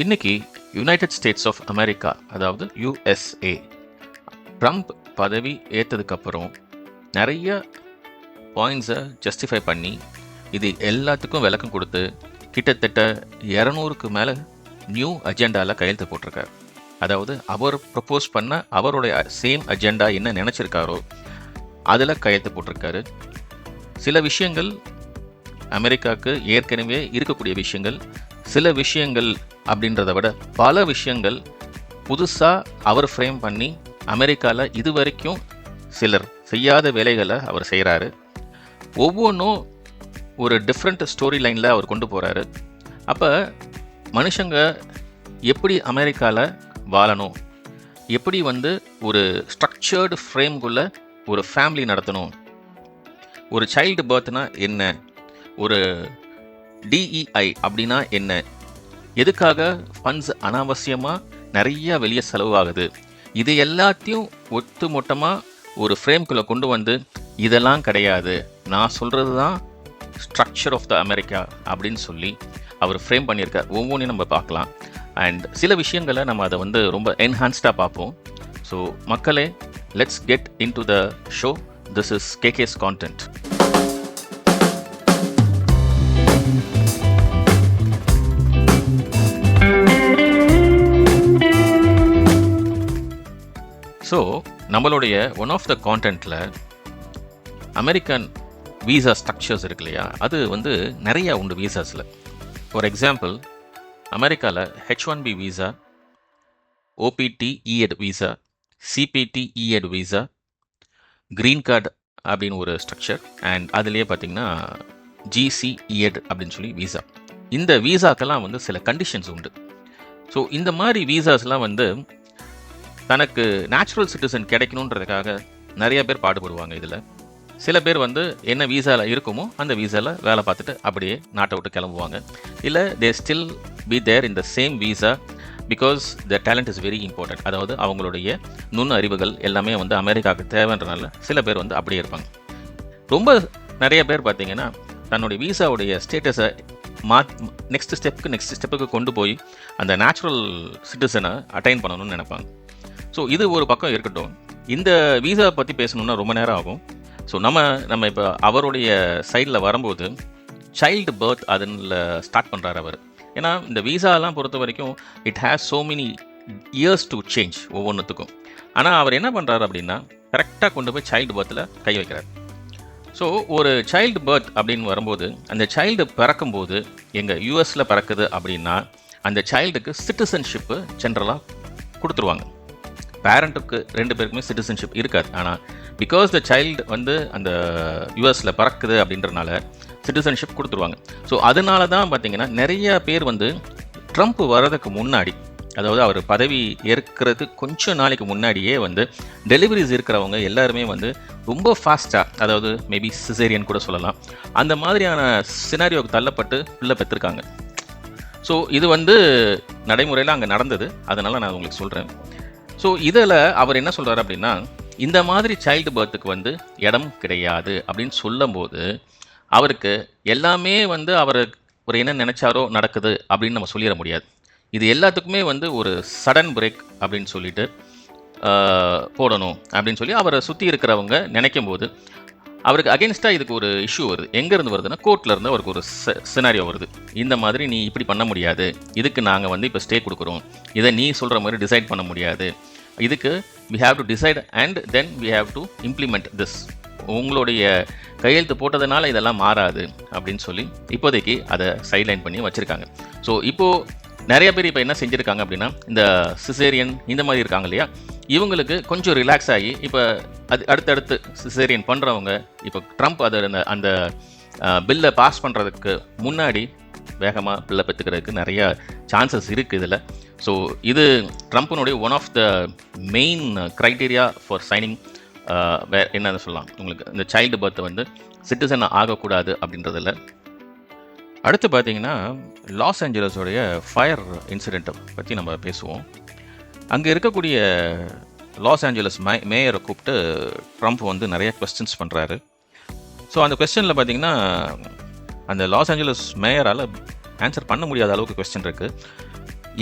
இன்னைக்கு United States of America அதாவது USA Trump பதவி ஏற்றதுக்கப்புறம் நிறைய பாயிண்ட்ஸை ஜஸ்டிஃபை பண்ணி இது எல்லாத்துக்கும் விளக்கம் கொடுத்து கிட்டத்தட்ட இரநூறுக்கு மேலே நியூ அஜெண்டாவில் கையெழுத்து போட்டிருக்காரு. அதாவது அவர் ப்ரப்போஸ் பண்ண அவருடைய சேம் அஜெண்டா என்ன நினச்சிருக்காரோ அதில் கையெழுத்து போட்டிருக்காரு. சில விஷயங்கள் அமெரிக்காவுக்கு ஏற்கனவே இருக்கக்கூடிய விஷயங்கள் சில விஷயங்கள் அப்படின்றத விட பல விஷயங்கள் புதுசாக அவர் ஃப்ரேம் பண்ணி அமெரிக்காவில் இது வரைக்கும் சிலர் செய்யாத வேலைகளை அவர் செய்கிறாரு ஒவ்வொன்றும் ஒரு டிஃப்ரெண்ட் ஸ்டோரி லைனில் அவர் கொண்டு போகிறாரு அப்போ மனுஷங்க எப்படி அமெரிக்காவில் வாழணும்? எப்படி வந்து ஒரு ஸ்ட்ரக்சர்டு ஃப்ரேம்குள்ளே ஒரு ஃபேமிலி நடத்தணும்? ஒரு சைல்டு பர்த்னா என்ன? ஒரு டிஇஐ அப்படின்னா என்ன? எதுக்காக? ஃபண்ட்ஸ் அனாவசியமாக நிறைய வெளியே செலவாகுது. இது எல்லாத்தையும் ஒட்டு மொட்டமாக ஒரு ஃப்ரேம்குள்ளே கொண்டு வந்து இதெல்லாம் கிடையாது. நான் சொல்கிறது தான் ஸ்ட்ரக்சர் ஆஃப் த அமெரிக்கா அப்படின்னு சொல்லி அவர் ஃப்ரேம் பண்ணியிருக்கார். ஒவ்வொன்றையும் நம்ம பார்க்கலாம். அண்ட் சில விஷயங்களை நம்ம அதை வந்து ரொம்ப என்ஹான்ஸ்டாக பார்ப்போம். ஸோ மக்களே let's get into the show this is KK's content so நம்மளுடைய ஒன் ஆஃப் த கான்டென்ட்டில் அமெரிக்கன் வீசா ஸ்ட்ரக்சர்ஸ் இருக்கு இல்லையா? அது வந்து நிறையா உண்டு வீசாஸில் ஃபார் எக்ஸாம்பிள் அமெரிக்காவில் H one B visa OPT EAD visa CPT EAD visa green card அப்படின்னு ஒரு ஸ்ட்ரக்சர் அண்ட் அதுலேயே பார்த்தீங்கன்னா ஜிசிஇஎட் அப்படின்னு சொல்லி வீசா இந்த வீசாக்கெல்லாம் வந்து சில கண்டிஷன்ஸ் உண்டு. ஸோ இந்த மாதிரி வீசாஸ்லாம் வந்து தனக்கு நேச்சுரல் சிட்டிசன் கிடைக்கணுன்றதுக்காக நிறைய பேர் பாடுபடுவாங்க இதில். சில பேர் வந்து என்ன வீசாவில் இருக்குமோ அந்த வீசாவில் வேலை பார்த்துட்டு அப்படியே நாட்டை விட்டு கிளம்புவாங்க. இல்லை they still be there in the same visa because the talent is very important அதாவது அவங்களுடைய நுண் அறிவுகள் எல்லாமே வந்து அமெரிக்காவுக்கு தேவைன்றனால சில பேர் வந்து அப்படியே இருப்பாங்க. ரொம்ப நிறைய பேர் பார்த்தீங்கன்னா தன்னுடைய வீசாவுடைய ஸ்டேட்டஸை மா நெக்ஸ்ட் ஸ்டெப்புக்கு நெக்ஸ்ட் ஸ்டெப்புக்கு கொண்டு போய் அந்த நேச்சுரல் சிட்டிசனை அட்டைன் பண்ணணும்னு நினைப்பாங்க. ஸோ இது ஒரு பக்கம் இருக்கட்டும். இந்த வீசா பற்றி பேசணுன்னா ரொம்ப நேரம் ஆகும். ஸோ நம்ம நம்ம இப்போ அவருடைய சைடில் வரும்போது சைல்டு பர்த் அதில் ஸ்டார்ட் பண்ணுறாரு அவர். ஏன்னா இந்த வீசாலாம் பொறுத்த வரைக்கும் it has so many years to change ஒவ்வொன்றுத்துக்கும் ஆனால் அவர் என்ன பண்ணுறாரு அப்படின்னா கரெக்டாக கொண்டு போய் சைல்டு பர்த்தில் கை வைக்கிறார். ஸோ ஒரு சைல்டு பர்த் அப்படின்னு வரும்போது அந்த சைல்டு பிறக்கும்போது எங்கள் யூஎஸில் பிறக்குது அப்படின்னா அந்த சைல்டுக்கு சிட்டிசன்ஷிப்பு ஜென்ரலாக கொடுத்துருவாங்க. பேரண்ட்டுக்கு ரெண்டு பேருக்குமே சிட்டிசன்ஷிப் இருக்காது. ஆனால் பிகாஸ் த சைல்டு வந்து அந்த யூஎஸில் பறக்குது அப்படின்றனால சிட்டிசன்ஷிப் கொடுத்துருவாங்க. ஸோ அதனால தான் பார்த்தீங்கன்னா நிறைய பேர் வந்து ட்ரம்ப் வர்றதுக்கு முன்னாடி அதாவது அவர் பதவி ஏற்கிறது கொஞ்சம் நாளைக்கு முன்னாடியே வந்து டெலிவரிஸ் இருக்கிறவங்க எல்லாருமே வந்து ரொம்ப ஃபாஸ்ட்டாக அதாவது மேபி சிசேரியன் கூட சொல்லலாம் அந்த மாதிரியான சினாரியோக்கு தள்ளப்பட்டு பிள்ளை பெற்றிருக்காங்க. ஸோ இது வந்து நடைமுறையில் அங்கே நடந்தது. அதனால் நான் உங்களுக்கு சொல்கிறேன் ஸோ இதில் அவர் என்ன சொல்கிறார் அப்படின்னா இந்த மாதிரி சைல்டு பர்த்துக்கு வந்து இடம் கிடையாது அப்படின்னு சொல்லும்போது அவருக்கு எல்லாமே வந்து அவர் ஒரு என்ன நினச்சாரோ நடக்குது அப்படின்னு நம்ம சொல்லிட முடியாது. இது எல்லாத்துக்குமே வந்து ஒரு சடன் பிரேக் அப்படின்னு சொல்லிட்டு போடணும் அப்படின்னு சொல்லி அவரை சுற்றி இருக்கிறவங்க நினைக்கும் போது அவருக்கு அகேன்ஸ்டாக இதுக்கு ஒரு இஷ்யூ வருது. எங்கேருந்து வருதுன்னா கோர்ட்டில் இருந்து அவருக்கு ஒரு சினாரியோ வருது. இந்த மாதிரி நீ இப்படி பண்ண முடியாது. இதுக்கு நாங்கள் வந்து இப்போ ஸ்டே கொடுக்குறோம். இதை நீ சொல்கிற மாதிரி டிசைட் பண்ண முடியாது. இதுக்கு we have to decide and then we have to implement this உங்களுடைய கையெழுத்து போட்டதுனால இதெல்லாம் மாறாது அப்படின்னு சொல்லி இப்போதைக்கு அதை சைட்லைன் பண்ணி வச்சுருக்காங்க. ஸோ இப்போது நிறைய பேர் இப்போ என்ன செஞ்சுருக்காங்க அப்படின்னா இந்த சிசேரியன் இந்த மாதிரி இருக்காங்க இல்லையா? இவங்களுக்கு கொஞ்சம் ரிலாக்ஸ் ஆகி இப்போ அது அடுத்தடுத்து சிசேரியன் பண்ணுறவங்க இப்போ ட்ரம்ப் அதை அந்த அந்த பில்லை பாஸ் பண்ணுறதுக்கு முன்னாடி வேகமாக பில்லை பெற்றுக்கிறதுக்கு நிறைய சான்சஸ் இருக்குது இதில். ஸோ இது ட்ரம்ப்பினுடைய one of the main criteria for signing way என்னன்னு சொல்லலாம். உங்களுக்கு இந்த சைல்டு பர்த் வந்து சிட்டிசன் ஆகக்கூடாது அப்படின்றதில். அடுத்து பார்த்தீங்கன்னா லாஸ் ஏஞ்சலஸோடைய ஃபயர் இன்சிடெண்ட்டை பற்றி நம்ம பேசுவோம். அங்கே இருக்கக்கூடிய லாஸ் ஏஞ்சலஸ் மே மேயரை கூப்பிட்டு ட்ரம்ப் வந்து நிறைய கொஸ்டின்ஸ் பண்ணுறாரு ஸோ அந்த கொஸ்டினில் பார்த்தீங்கன்னா அந்த லாஸ் ஏஞ்சலஸ் மேயரால் ஆன்சர் பண்ண முடியாத அளவுக்கு கொஸ்டின் இருக்குது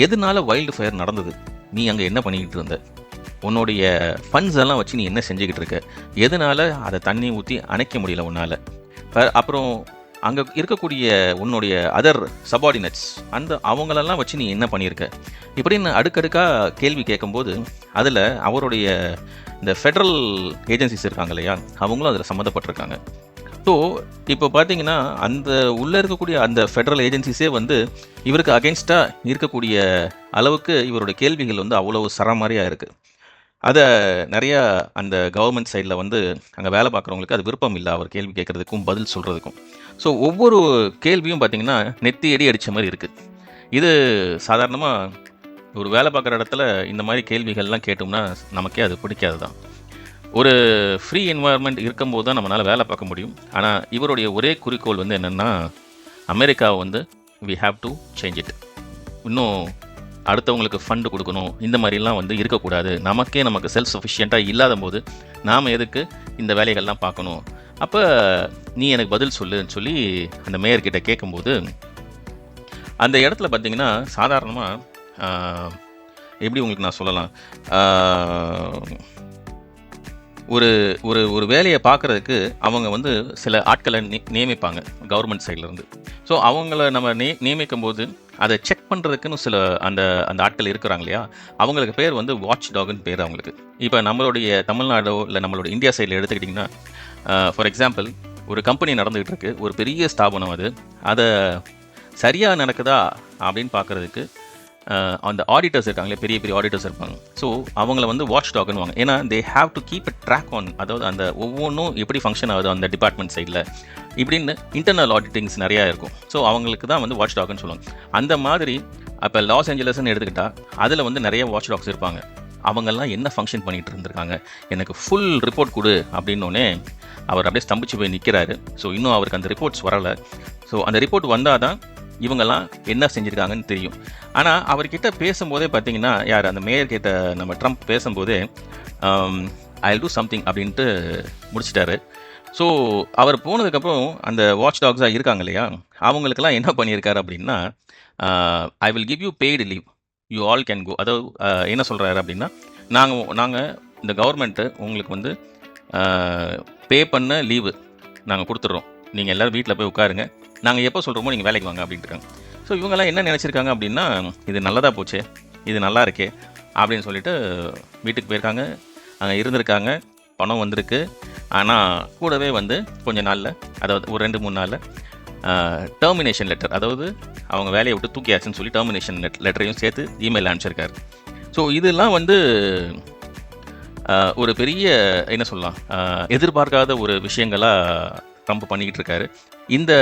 எதனால வைல்டு ஃபயர் நடந்தது? நீ அங்கே என்ன பண்ணிக்கிட்டு இருந்த? உன்னுடைய ஃபண்ட்ஸ் எல்லாம் வச்சு நீ என்ன செஞ்சுக்கிட்டு இருக்க? எதனால் அதை தண்ணி ஊற்றி அணைக்க முடியல உன்னால்? அப்புறம் அங்கே இருக்கக்கூடிய உன்னுடைய அதர் சபார்டினேட்ஸ் அந்த அவங்களெல்லாம் வச்சு நீ என்ன பண்ணியிருக்க இப்படின்னு அடுக்கடுக்காக கேள்வி கேட்கும்போது அதில் அவருடைய இந்த ஃபெடரல் ஏஜென்சிஸ் இருக்காங்க இல்லையா அவங்களும் அதில் சம்மந்தப்பட்டிருக்காங்க. ஸோ இப்போ பார்த்தீங்கன்னா அந்த உள்ளே இருக்கக்கூடிய அந்த ஃபெடரல் ஏஜென்சிஸே வந்து இவருக்கு அகென்ஸ்டாக இருக்கக்கூடிய அளவுக்கு இவருடைய கேள்விகள் வந்து அவ்வளோ சரமாரியாக இருக்குது அதை நிறையா அந்த கவர்மெண்ட் சைடில் வந்து அங்கே வேலை பார்க்குறவங்களுக்கு அது விருப்பம் இல்லை அவர் கேள்வி கேட்குறதுக்கும் பதில் சொல்கிறதுக்கும் ஸோ ஒவ்வொரு கேள்வியும் பார்த்தீங்கன்னா நெத்தியடி அடித்த மாதிரி இருக்குது இது சாதாரணமாக ஒரு வேலை பார்க்குற இடத்துல இந்த மாதிரி கேள்விகள்லாம் கேட்டோம்னா நமக்கே அது பிடிக்காது தான் ஒரு ஃப்ரீ என்வாயர்மெண்ட் இருக்கும்போது தான் நம்மளால் வேலை பார்க்க முடியும். ஆனால் இவருடைய ஒரே குறிக்கோள் வந்து என்னென்னா அமெரிக்காவை வந்து we have to change it இன்னும் அடுத்தவங்களுக்கு ஃபண்டு கொடுக்கணும் இந்த மாதிரிலாம் வந்து இருக்கக்கூடாது. நமக்கே நமக்கு செல்ஃப் சஃபிஷியண்ட்டாக இல்லாத போது நாம் எதுக்கு இந்த வேலைகள்லாம் பார்க்கணும்? அப்போ நீ எனக்கு பதில் சொல்லுன்னு சொல்லி அந்த மேயர்கிட்ட கேட்கும்போது அந்த இடத்துல பார்த்தீங்கன்னா சாதாரணமாக எப்படி உங்களுக்கு நான் சொல்லலாம்? ஒரு ஒரு ஒரு வேலையை பார்க்குறதுக்கு அவங்க வந்து சில ஆட்களை நி- நியமிப்பாங்க கவர்மெண்ட் சைட்லேருந்து ஸோ அவங்கள நம்ம நே நியமிக்கும் போது அதை செக் பண்ணுறதுக்குன்னு சில அந்த அந்த ஆட்கள் இருக்கிறாங்க இல்லையா? அவங்களுக்கு பேர் வந்து வாட்ச் டாக்னு பேர் அவங்களுக்கு. இப்போ நம்மளுடைய தமிழ்நாடோ இல்லை நம்மளோட இந்தியா சைடில் எடுத்துக்கிட்டிங்கன்னா ஃபார் எக்ஸாம்பிள் ஒரு கம்பெனி நடந்துகிட்டு இருக்கு ஒரு பெரிய ஸ்தாபனம் அது. அதை சரியாக நடக்குதா அப்படின்னு பார்க்குறதுக்கு அந்த ஆடிட்டர்ஸ் இருக்காங்களே பெரிய பெரிய ஆடிட்டர்ஸ் இருப்பாங்க. ஸோ அவங்கள வந்து வாட்ச் டாக்னுவாங்க ஏன்னா they have to keep a track on அதாவது அந்த ஒவ்வொன்றும் எப்படி ஃபங்க்ஷன் ஆகுது அந்த டிபார்ட்மெண்ட் சைடில் இப்படின்னு இன்டர்னல் ஆடிட்டிங்ஸ் நிறையா இருக்கும். ஸோ அவங்களுக்கு தான் வந்து வாட்ச் டாக்னு சொல்லுவாங்க. அந்த மாதிரி அப்போ லாஸ் ஏஞ்சலஸ்ன்னு எடுத்துக்கிட்டால் அதில் வந்து நிறைய வாட்ச் டாக்ஸ் இருப்பாங்க. அவங்கெல்லாம் என்ன ஃபங்க்ஷன் பண்ணிட்டு இருந்திருக்காங்க? எனக்கு ஃபுல் ரிப்போர்ட் கொடு அப்படின்னோடனே அவர் அப்படியே ஸ்தம்பிச்சு போய் நிற்கிறாரு ஸோ இன்னும் அவருக்கு அந்த ரிப்போர்ட்ஸ் வரலை. ஸோ அந்த ரிப்போர்ட் வந்தால் தான் இவங்கெல்லாம் என்ன செஞ்சுருக்காங்கன்னு தெரியும். ஆனால் அவர்கிட்ட பேசும்போதே பார்த்தீங்கன்னா யார் அந்த மேயர் கிட்ட நம்ம ட்ரம்ப் பேசும்போதே ஐ டூ சம்திங் அப்படின்ட்டு முடிச்சிட்டாரு. ஸோ அவர் போனதுக்கப்புறம் அந்த வாட்ச் டாக்ஸாக இருக்காங்க இல்லையா அவங்களுக்கெல்லாம் என்ன பண்ணியிருக்காரு அப்படின்னா I will give you paid leave you all can go அதாவது uh, என்ன சொல்கிறாரு அப்படின்னா நாங்கள் நாங்கள் இந்த கவர்மெண்ட்டு உங்களுக்கு வந்து uh, பே பண்ண லீவு நாங்கள் கொடுத்துட்றோம். நீங்கள் எல்லோரும் வீட்டில் போய் உட்காருங்க. நாங்கள் எப்போ சொல்கிறோமோ நீங்கள் வேலைக்கு வாங்க அப்படின்ட்டுருக்காங்க ஸோ இவங்கெல்லாம் என்ன நினச்சிருக்காங்க அப்படின்னா இது நல்லதாக போச்சே இது நல்லா இருக்கே அப்படின்னு சொல்லிட்டு வீட்டுக்கு போயிருக்காங்க. அங்கே இருந்திருக்காங்க பணம் வந்திருக்கு. ஆனால் கூடவே வந்து கொஞ்ச நாளில் அதாவது ஒரு ரெண்டு மூணு நாளில் டெர்மினேஷன் லெட்டர் அதாவது அவங்க வேலையை விட்டு தூக்கியாச்சுன்னு சொல்லி டெர்மினேஷன் லெட்டரையும் சேர்த்து இமெயில் அனுப்பிச்சிருக்காரு. ஸோ இதெல்லாம் வந்து ஒரு பெரிய என்ன சொல்லலாம் எதிர்பார்க்காத ஒரு விஷயங்களாக ட்ரம்ப் பண்ணிக்கிட்டு இருக்காரு. இந்த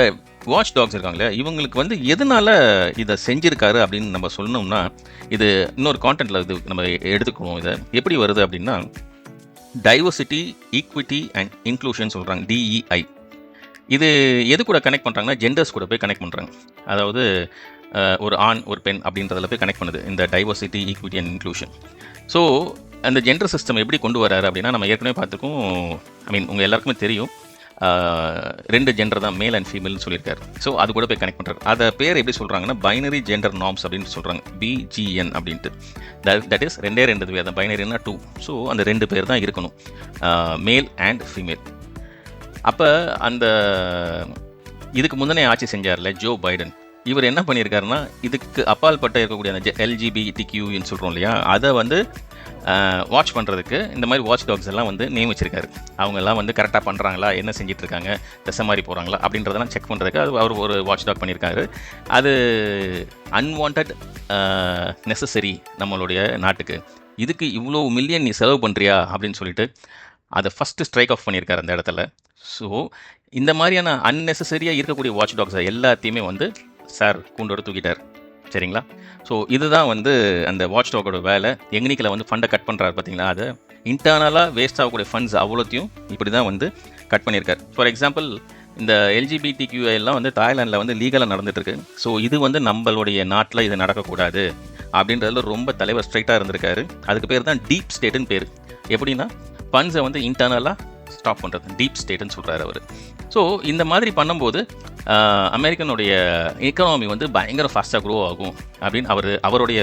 வாட்ச் டாக்ஸ் இருக்காங்களே இவங்களுக்கு வந்து எதனால இதை செஞ்சுருக்காரு அப்படின்னு நம்ம சொல்லணும்னா இது இன்னொரு கான்டென்ட்டில் இது நம்ம எடுத்துக்கணும் இதை. எப்படி வருது அப்படின்னா டைவர்சிட்டி ஈக்விட்டி அண்ட் இன்க்ளூஷன் சொல்கிறாங்க டிஇஐ இது எது கூட கனெக்ட் பண்ணுறாங்கன்னா ஜெண்டர்ஸ் கூட போய் கனெக்ட் பண்ணுறாங்க அதாவது ஒரு ஆண் ஒரு பெண் அப்படின்றதில் போய் கனெக்ட் பண்ணுது இந்த diversity equity and inclusion so அந்த ஜெண்டர் சிஸ்டம் எப்படி கொண்டு வராரு அப்படின்னா நம்ம ஏற்கனவே பார்த்துக்கும் ஐ மீன் உங்கள் எல்லாருக்குமே தெரியும் ரெண்டு ஜெண்டர் தான் மேல் அண்ட் ஃபீமேல்னு சொல்லியிருக்காரு. ஸோ அது கூட போய் கனெக்ட் பண்ணுறாரு அதை பேர் எப்படி சொல்கிறாங்கன்னா பைனரி ஜெண்டர் நார்ம்ஸ் அப்படின்னு சொல்கிறாங்க பிஜிஎன் அப்படின்ட்டு. தட் இஸ் ரெண்டே ரெண்டு பேர் தான். பைனரினா டூ ஸோ அந்த ரெண்டு பேர் தான் இருக்கணும். மேல் அண்ட் ஃபீமேல் அப்போ அந்த இதுக்கு முந்தினே ஆட்சி செஞ்சார்ல ஜோ பைடன் இவர் என்ன பண்ணியிருக்காருன்னா இதுக்கு அப்பால்பட்ட இருக்கக்கூடிய அந்த எல்ஜிபிடி கியூன்னு சொல்கிறோம் இல்லையா? அதை வந்து வாட்ச் பண்ணுறதுக்கு இந்த மாதிரி வாட்ச் டாக்ஸ் எல்லாம் வந்து நியமிச்சிருக்காரு. அவங்க எல்லாம் வந்து கரெக்டாக பண்ணுறாங்களா என்ன செஞ்சுட்டு இருக்காங்க திசை மாதிரி போகிறாங்களா அப்படின்றதெல்லாம் செக் பண்ணுறதுக்கு அது அவர் ஒரு வாட்ச் டாக் பண்ணியிருக்காரு. அது அன்வான்ட் நெசசரி நம்மளுடைய நாட்டுக்கு. இதுக்கு இவ்வளோ மில்லியன் நீ செலவு பண்ணுறியா அப்படின்னு சொல்லிட்டு அதை ஃபஸ்ட்டு ஸ்ட்ரைக் ஆஃப் பண்ணியிருக்காரு அந்த இடத்துல. ஸோ இந்த மாதிரியான அன்னெசரியாக இருக்கக்கூடிய வாட்ச் டாக்ஸை எல்லாத்தையுமே வந்து சார் கூண்டோடு தூக்கிட்டார். சரிங்களா? ஸோ இதுதான் வந்து அந்த வாட்ச் டாக்கோட வேலை. எங்கனிக்கில் வந்து ஃபண்டை கட் பண்ணுறாரு பார்த்தீங்களா அதை இன்டர்னலாக வேஸ்ட் ஆகக்கூடிய ஃபண்ட்ஸ் அவ்வளோத்தையும் இப்படி தான் வந்து கட் பண்ணியிருக்காரு. ஃபார் எக்ஸாம்பிள் இந்த எல்ஜிபிடி எல்லாம் வந்து தாய்லாண்டில் வந்து லீகலாக நடந்துட்டுருக்கு. ஸோ இது வந்து நம்மளுடைய நாட்டில் இது நடக்கக்கூடாது அப்படின்றதுல ரொம்ப தலைவர் ஸ்ட்ரைட்டாக இருந்திருக்காரு. அதுக்கு பேர் தான் டீப் ஸ்டேட்டுன்னு பேர். எப்படின்னா ஃபண்ட்ஸை வந்து இன்டர்னலாக ஸ்டாப் பண்ணுறது டீப் ஸ்டேட்னு சொல்கிறாரு அவர். ஸோ இந்த மாதிரி பண்ணும்போது அமெரிக்கனுடைய எக்கனாமி வந்து பயங்கர ஃபாஸ்ட்டாக க்ரோ ஆகும் அப்படின்னு அவர் அவருடைய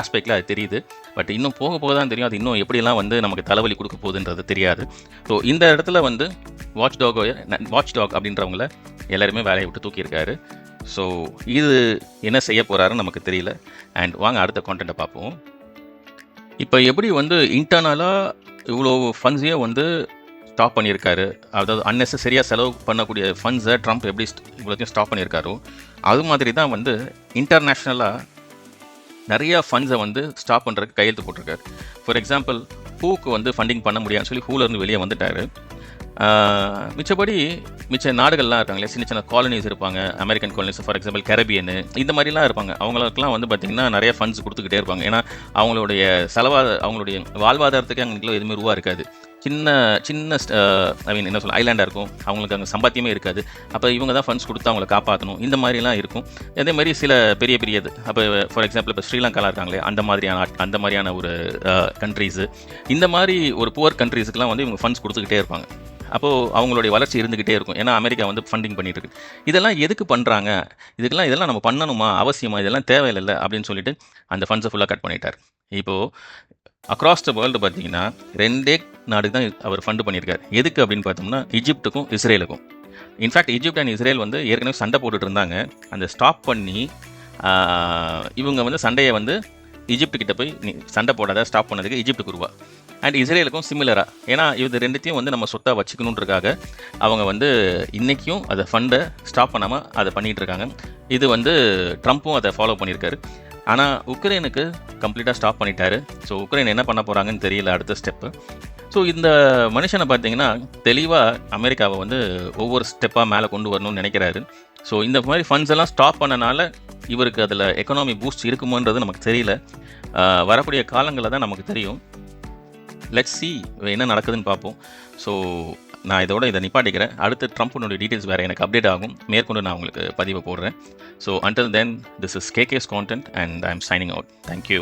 ஆஸ்பெக்டில் அது தெரியுது. பட் இன்னும் போக போக தான் தெரியும். அது இன்னும் எப்படிலாம் வந்து நமக்கு தலைவலி கொடுக்க போகுதுன்றது தெரியாது. ஸோ இந்த இடத்துல வந்து வாட்ச் டாக் வாட்ச் டாக் அப்படின்றவங்கள எல்லாருமே வேலையை விட்டு தூக்கியிருக்காரு. ஸோ இது என்ன செய்ய போகிறாருன்னு நமக்கு தெரியல. அண்ட் வாங்க அடுத்த கான்டென்ட்டை பார்ப்போம். இப்போ எப்படி வந்து இன்டர்னலாக இவ்வளோ ஃபண்ட்ஸையும் வந்து ஸ்டாப் பண்ணியிருக்காரு. அதாவது அன்னெசரியாக செலவு பண்ணக்கூடிய ஃபண்ட்ஸை ட்ரம்ப் எப்படி இவ்வளோத்தையும் ஸ்டாப் பண்ணியிருக்காரோ அது மாதிரி தான் வந்து இன்டர்நேஷ்னலாக நிறையா ஃபண்ட்ஸை வந்து ஸ்டாப் பண்ணுறதுக்கு கையெழுத்து போட்டிருக்காரு. ஃபார் எக்ஸாம்பிள் ஹூக்கு வந்து ஃபண்டிங் பண்ண முடியாதுன்னு சொல்லி ஹூலருந்து வெளியே வந்துட்டாரு. மிச்சபடி மிச்ச நாடுகள்லாம் இருக்காங்களே சின்ன சின்ன காலனிஸ் இருப்பாங்க அமெரிக்கன் காலனிஸ் ஃபார் எக்ஸாம்பிள் கரபியனு இந்த மாதிரிலாம் இருப்பாங்க. அவங்களுக்குலாம் வந்து பார்த்திங்கன்னா நிறைய ஃபண்ட்ஸ் கொடுத்துக்கிட்டே இருப்பாங்க. ஏன்னா அவங்களுடைய செலவா அவங்களுடைய வாழ்வாதாரத்துக்கு அங்கே எதுவுமே ரூபா இருக்காது. சின்ன சின்ன ஐ மீன் என்ன சொல்ல ஐலாண்டாக இருக்கும். அவங்களுக்கு அங்கே சம்பாத்தியமே இருக்காது. அப்போ இவங்க தான் ஃபண்ட்ஸ் கொடுத்து அவங்கள காப்பாற்றணும் இந்த மாதிரிலாம் இருக்கும். அதே மாதிரி சில பெரிய பெரிய இது. அப்போ ஃபார் எக்ஸாம்பிள் இப்போ ஸ்ரீலங்காலாம் இருக்காங்களே அந்த மாதிரியான அந்த மாதிரியான ஒரு கண்ட்ரீஸு இந்த மாதிரி ஒரு புவர் கண்ட்ரீஸுக்கெலாம் வந்து இவங்க ஃபண்ட்ஸ் கொடுத்துக்கிட்டே இருப்பாங்க. அப்போது அவங்களுடைய வளர்ச்சி இருந்துக்கிட்டே இருக்கும். ஏன்னா அமெரிக்கா வந்து ஃபண்டிங் பண்ணிட்டு இருக்கு இதெல்லாம் எதுக்கு பண்ணுறாங்க இதுக்கெல்லாம் இதெல்லாம் நம்ம பண்ணணுமா? அவசியமா? இதெல்லாம் தேவையில்லை அப்படின்னு சொல்லிட்டு அந்த ஃபண்ட்ஸை ஃபுல்லாக கட் பண்ணிட்டார். இப்போது அக்ராஸ் த வேர்ல்டு பார்த்தீங்கன்னா ரெண்டே நாடுக்கு தான் அவர் ஃபண்டு பண்ணியிருக்காரு. எதுக்கு அப்படின்னு பார்த்தோம்னா இஜிப்ட்டுக்கும் இஸ்ரேலுக்கும் இன்ஃபேக்ட் இஜிப்ட் அண்ட் இஸ்ரேல் வந்து ஏற்கனவே சண்டை போட்டுட்டு இருந்தாங்க. அந்த ஸ்டாப் பண்ணி இவங்க வந்து சண்டையை வந்து ஈஜிப்ட் கிட்ட போய் நீ சண்டை போடாத ஸ்டாப் பண்ணதுக்கு ஈஜிப்டுக்கு ரூபா அண்ட் இஸ்ரேலுக்கும் சிமிலராக ஏன்னா இது ரெண்டுத்தையும் வந்து நம்ம சொத்தாக வச்சுக்கணுன்றக்காக அவங்க வந்து இன்றைக்கும் அதை ஃபண்டை ஸ்டாப் பண்ணாமல் அதை பண்ணிகிட்டு இருக்காங்க. இது வந்து ட்ரம்ப்பும் அதை ஃபாலோ பண்ணியிருக்காரு. ஆனால் உக்ரைனுக்கு கம்ப்ளீட்டாக ஸ்டாப் பண்ணிட்டாரு. ஸோ உக்ரைன் என்ன பண்ண போகிறாங்கன்னு தெரியல அடுத்த ஸ்டெப்பு ஸோ இந்த மனுஷனை பார்த்தீங்கன்னா தெளிவாக அமெரிக்காவை வந்து ஒவ்வொரு ஸ்டெப்பாக மேலே கொண்டு வரணும்னு நினைக்கிறாரு. ஸோ இந்த மாதிரி ஃபண்ட்ஸ் எல்லாம் ஸ்டாப் பண்ணனால இவருக்கு அதில் எக்கனாமி பூஸ்ட் இருக்குமோன்றது நமக்கு தெரியல. வரக்கூடிய காலங்களில் தான் நமக்கு தெரியும். லெட்ஸ் சி என்ன நடக்குதுன்னு பார்ப்போம். ஸோ நான் இதோட இதை நிப்பாட்டிக்கிறேன். அடுத்து ட்ரம்ப்னுடைய டீட்டெயில்ஸ் வேறு எனக்கு அப்டேட் ஆகும். மேற்கொண்டு நான் உங்களுக்கு பதிவை போடுறேன். So until then this is KK's content and I am signing out thank you